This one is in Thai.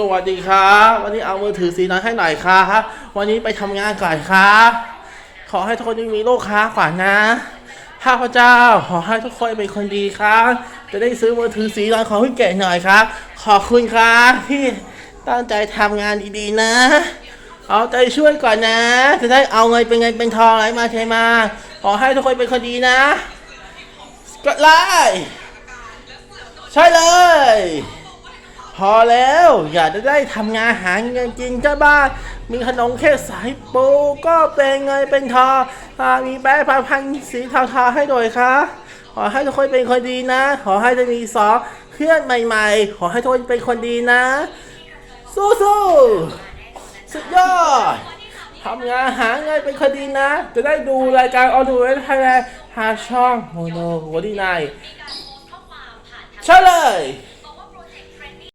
สวัสดีครับวันนี้เอามือถือสีน้อยให้หน่อยครับวันนี้ไปทำงานก่อนครับขอให้ทุกคนมีโลกค้าก่อนนะข้าพเจ้าขอให้ทุกคนเป็นคนดีครับจะได้ซื้อมือถือสีน้อยของพี่เก๋หน่อยครับ ขอบคุณครับที่ตั้งใจทำงานดีๆนะ เอาใจช่วยก่อนนะ จะได้เอาเงินเป็นเงินเป็นทองไหลมาเทมา ขอให้ทุกคนเป็นคนดีนะกดไลค์ใช่เลย พอแล้ว อยากจะได้ทำงานหาเงินกินก็บ้านมีขนมแค่สายปูก็เป็นเงินเป็นทองมีแบงค์พันสีเทาๆให้ด้วยครับขอให้ทุกคนเป็นคนดีนะ ขอให้จะมีสองเพื่อนใหม่ ๆ ขอให้ทุกคนเป็นคนดีนะ สู้ๆสุดยอดทำงานหาเงินเป็นคนดีนะ จะได้ดูรายการออดูเวทไทยแลนด์หาช่องโมโนโวดีไนใช่เลย